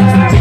આ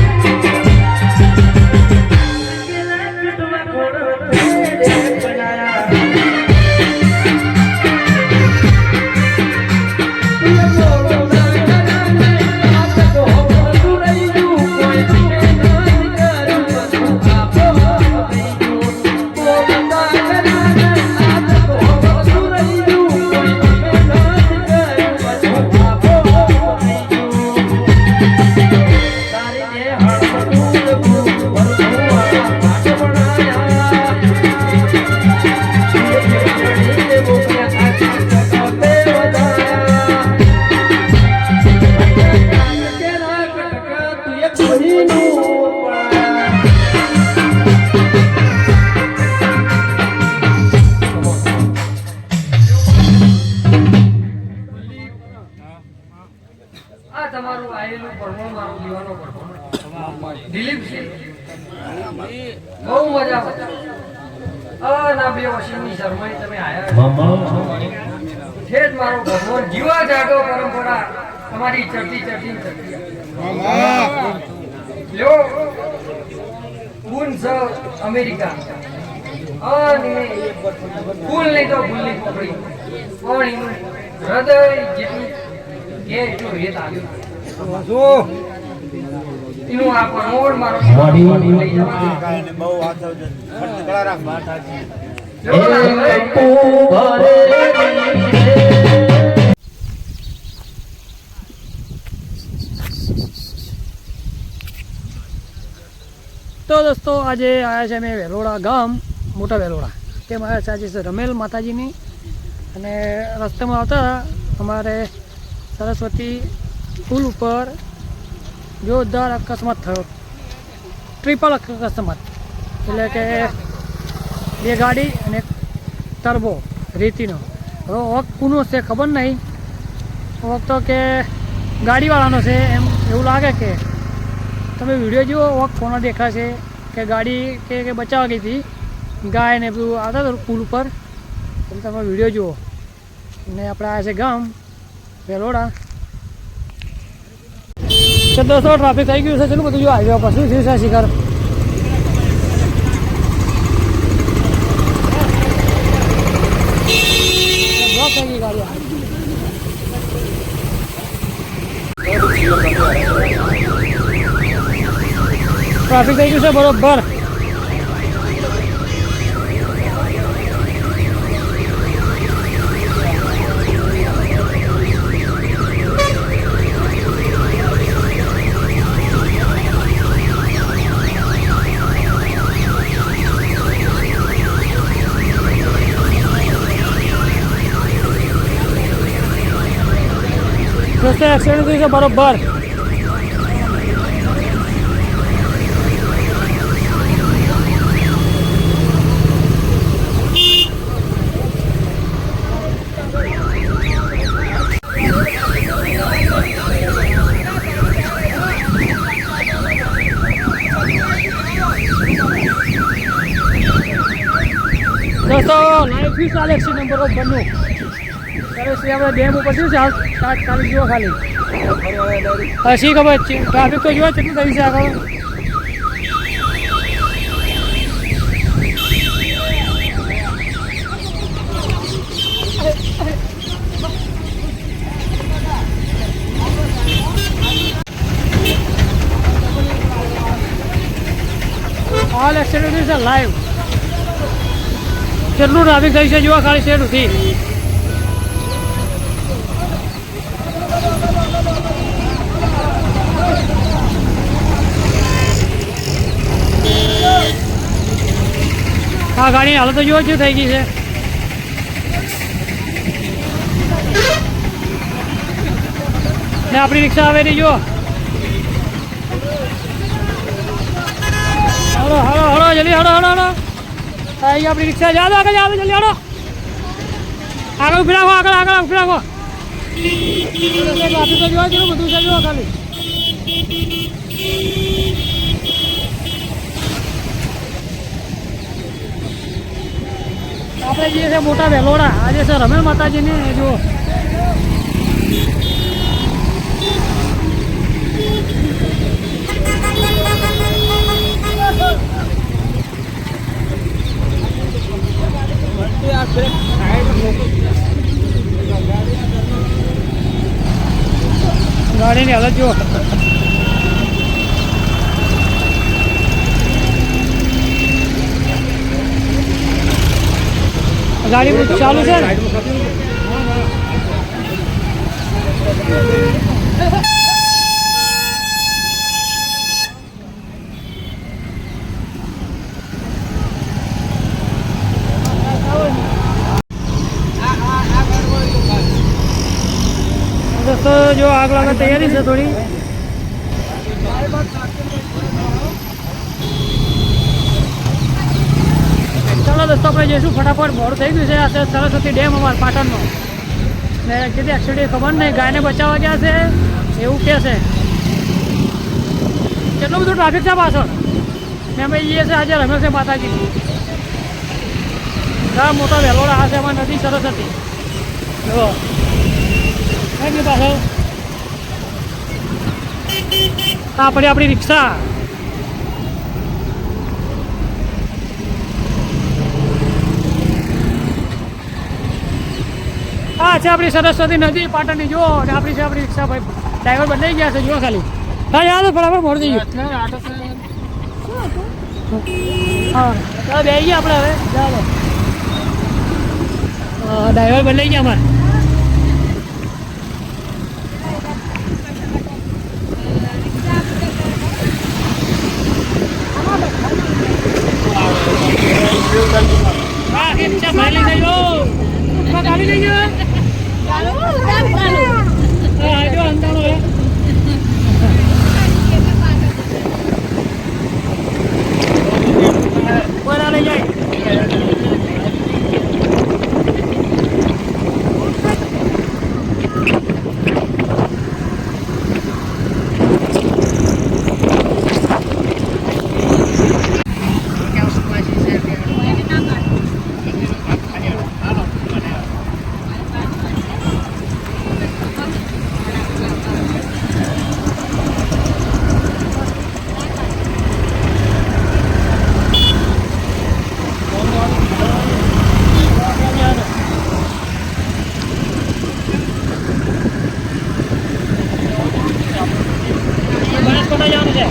તમારી ચડતી ચડતી ચડતી લ્યો. ગુણ સ અમેરિકા. અને ફૂલ નહીં તો ફૂલની પકડી પણ એનું હૃદય જેટલું એટલું હેત આવ્યું. એનું આ પરમોડ મારો લઈ જવા. બહુ હાથ કળા રાખ વાત સાચી લ્યો, દોસ્તો, આજે આવ્યા છે અમે વેલોડા ગામ, મોટા વેલોડા. તેમ આવ્યા છે આજે છે રમેલ માતાજીની. અને રસ્તામાં આવતા અમારે સરસ્વતી પુલ ઉપર જોરદાર અકસ્માત થયો. ટ્રિપલ અકસ્માત. એટલે કે બે ગાડી અને તરબો રેતીનો. હવે ઓક કોનો છે ખબર નહીં. ઓક તો કે ગાડીવાળાનો છે એમ એવું લાગે કે તમે વીડિયો જુઓ વોક કોનો દેખાશે કે ગાડી કે કે બચાવવા ગઈ હતી. ગાય ને બધું આવતા હતા પુલ ઉપર. એટલે તમે વીડિયો જુઓ. ને આપણે આવ્યા છે ગામ, વેલોડા. તો દોસ્તો ટ્રાફિક થઈ ગયું છે. ચલો બધું જો આવ્યો પર શું છે શિખર બ્લોક થઈ ગઈ ગાડી ટ્રાફિક થઈ ગયું છે બરોબર. બરોબર દોસ્તો લાઈવ ફી ચાલે છે નંબર ઓફ બન્યું ત્યારે શ્રી આપણે ડેમ ઉપર શું છે? ચાલી જુઓ ખાલી. હસી ખબર છે ટ્રાફિક તો જુઓ કેટલું થયું છે આગળ. All accidents are live. કેટલું ટ્રાફિક થઈ છે, જોવા ખાલી નથી આ ગાડી હાલ તો જોવા થઈ ગઈ છે. ને આપણી રિક્ષા આવે રહી જુઓ. હળો હળો હળો, જલ્દી હળો હળો હળો. અહીં આપણી રિક્ષા જાદો આગળ જાદો જલ્દી આડો આગળ ઊભી રાખો, આગળ આગળ, ઊભી રાખો. ટ્રાફિક જોવા જેવું બધું છે જુઓ ખાલી. આપણે જે છે મોટા વેલોડા, આજે છે રમેલ માતાજીની, જુઓ. ગાડી ચાલુ છે ને? દોસ્તો જો આગ લાગે તૈયારી છે થોડી ચાલો દોસ્તો આપણે જઈશું ફટાફટ, મોડું થઈ ગયું છે. આ સરસ્વતી ડેમ અમાર પાટણનો. ને કીધી એક્સિડન્ટ ખબર નહીં, ગાયને બચાવવા ગયા છે, એવું કહે છે. કેટલું બધું ટ્રાફિક છે પાછળ? ને અમે જઈએ છીએ આજે રમેશ છે માતાજી. ઘણા મોટા વેલોડા આ છે એમાં નદી સરસ્વતી જો એમની પાછળ. આ પડી આપણી રિક્ષા. હા છે આપણી સરસ્વતી નદી પાટણની. જો અને આપણી છે આપણી રિક્ષા ભાઈ ડ્રાઈવર બદલાઈ ગયા છે જો ખાલી. હા યાદ બરાબર મોડ થઈ ગયું. હા. બે ગયા આપણે હવે. ચાલો. ડ્રાઈવર બદલાઈ ગયા અમારે હા રિક્ષા ભાઈ લઈ જજો ગાડી લઈ ગયો હા જો અંધારો હે કોના લઈ જાય બનાસકાંઠા જવાનું છે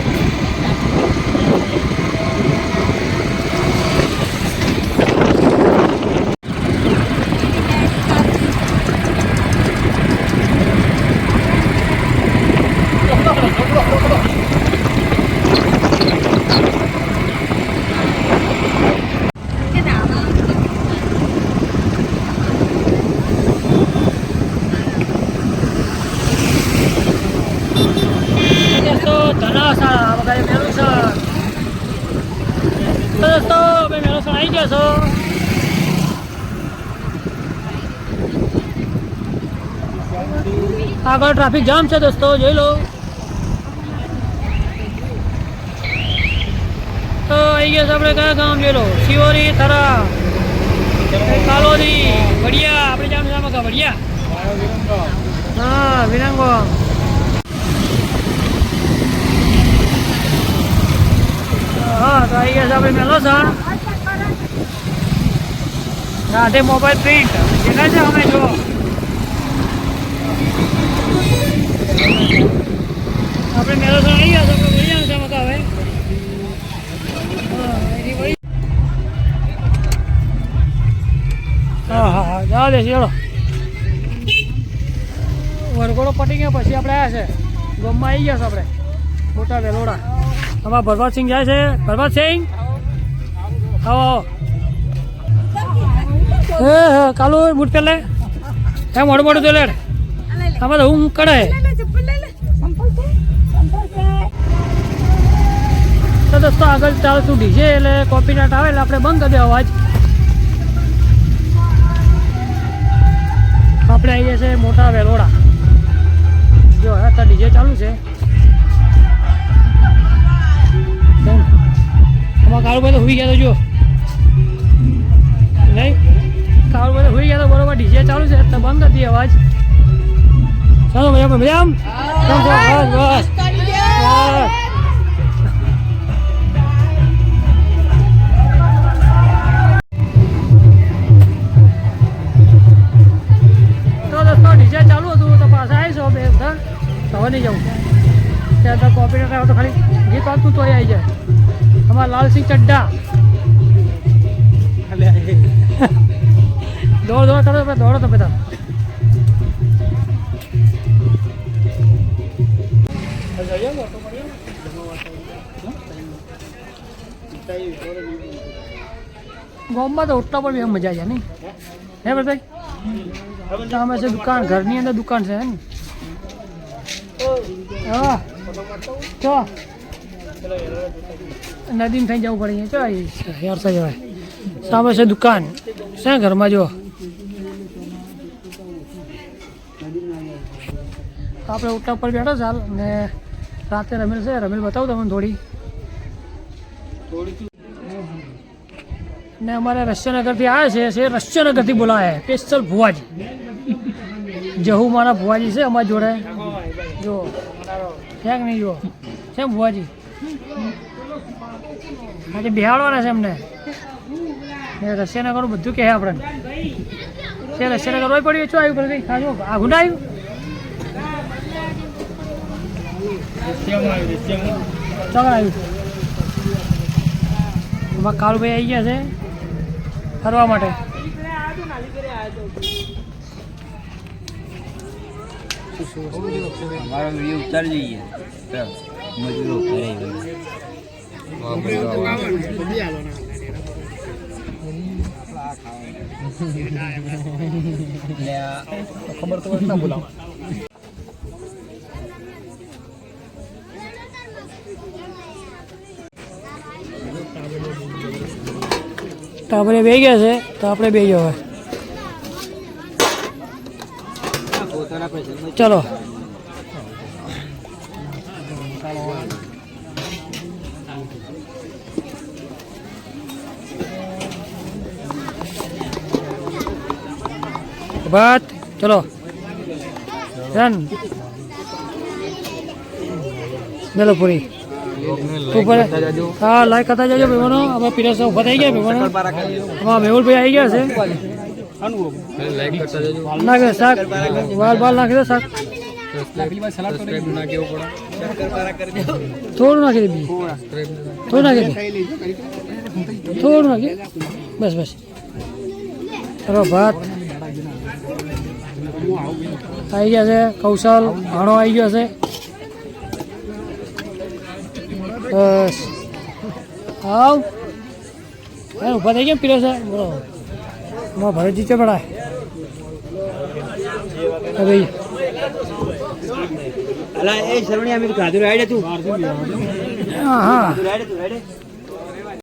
દોસ્તો ધનાશાળા વગેરે મેલુસર તો દોસ્તો અમે છો? આગળ ટ્રાફિક જામ છે દોસ્તો, જોઈ લો. તો આવી ગયા આપણે કયા ગામ? જોઈ લો, શિવરી, થરા, કાલોરી, વડિયા. આપણે જામ જામ કા વડિયા? હા વિરંગો હા, તો આવી ગયા છે આપણે મેલો સર રાધે મોબાઈલ પ્રિન્ટ કેટલા છે અમે જો? આપણે સર આવી ગયા તો વળી આવશે મકા હવે. હા, હા હા જવા દે ચલો. વરઘોડો પટી ગયા પછી આપણે આવ્યા છે. ગામમાં આવી ગયા છે આપણે મોટા વેલોડા. આમાં ભરવાતસિંહ જાય છે. ભરવાતસિંહ આવો આવો. હે હે, કાલુ બૂટ પહેલે એમ મોડું મોડું તો દોસ્તો, આગળ ચાલતું ડીજે એટલે કોપી નાટ આવે એટલે આપણે બંધ કરી દે અવાજ આપણે આવી ગયા છે મોટા વેલોડા. જો હવે તો ડીજે ચાલુ છે. અમારા આમાં કાળુ ભાઈ તો હુઈ ગયા તો જો. નહીં કાળુ ભાઈ હોઈ હુઈ ગયા તો બરોબર ડીજે ચાલુ છે તો બંધ હતી અવાજ. ચાલો ભાઈ આપણે મજા આમ? બસ બસ. ગામમાં તો ઓટલા પર બી મજા જાય નહીં? હે ભાઈ સામે છે દુકાન, ઘરની અંદર દુકાન છે ને? હા. ચો. નદીમ થઈ જવું પડે ચો યારસા જવાય સામે છે દુકાન. છે ઘરમાં જો આપણે ઉઠતા પર બેઠા ચાલ ને રાતે રમેલ છે, રમેલ બતાવું તમને થોડી. ને અમારે રશ્યનગરથી આવ્યા છે છે રશ્યનગરથી બોલાયા સ્પેશિયલ ભુવાજી. જહુ મારા ભુવાજી છે અમારી જોડે. જો. ક્યાંક નહીં જો છે ભુવાજી? આજે બિહાડવાના છે એમને ને રશ્યનગરનું બધું કહે આપણને. છે, રશ્યનગર હોય પડ્યું શું આવ્યું? કંઈ ખાજો. આઘું આવ્યું? ચાલો આવ્યું એમાં કાળુભાઈ આવી ગયા છે ફરવા માટે. અમારો વીડિયો ઉતારી જઈએ મજૂરો ખબર તો ના બોલાવા તો આપણે બે ગયા છે તો આપણે બે હવે. ચલો. ભાત ચલો. રન પૂરી. હા લાઈક કરતા જજો ભાઈઓનો હવે પીરસ ઊભા થઈ ગયા ભાઈઓનો હા મેહુલભાઈ આવી ગયા છે. નાખે શાક, વાલ બાલ નાખી દો, શાક. થોડું નાખી દે થોડું નાખી દે. થોડું નાખી બસ બસ. ચલો, ભાત. આવી ગયા છે. કૌશલ ઘણો આવી ગયો છે. બસ. આવ. એ ઊભા થઈ ગયા પીરો છે? બોલો. માં ભરતજી હા ભાઈ. અલા એ શરવણી અમે ખાધું રાડે તું. હા હા. રાડે તું રાડે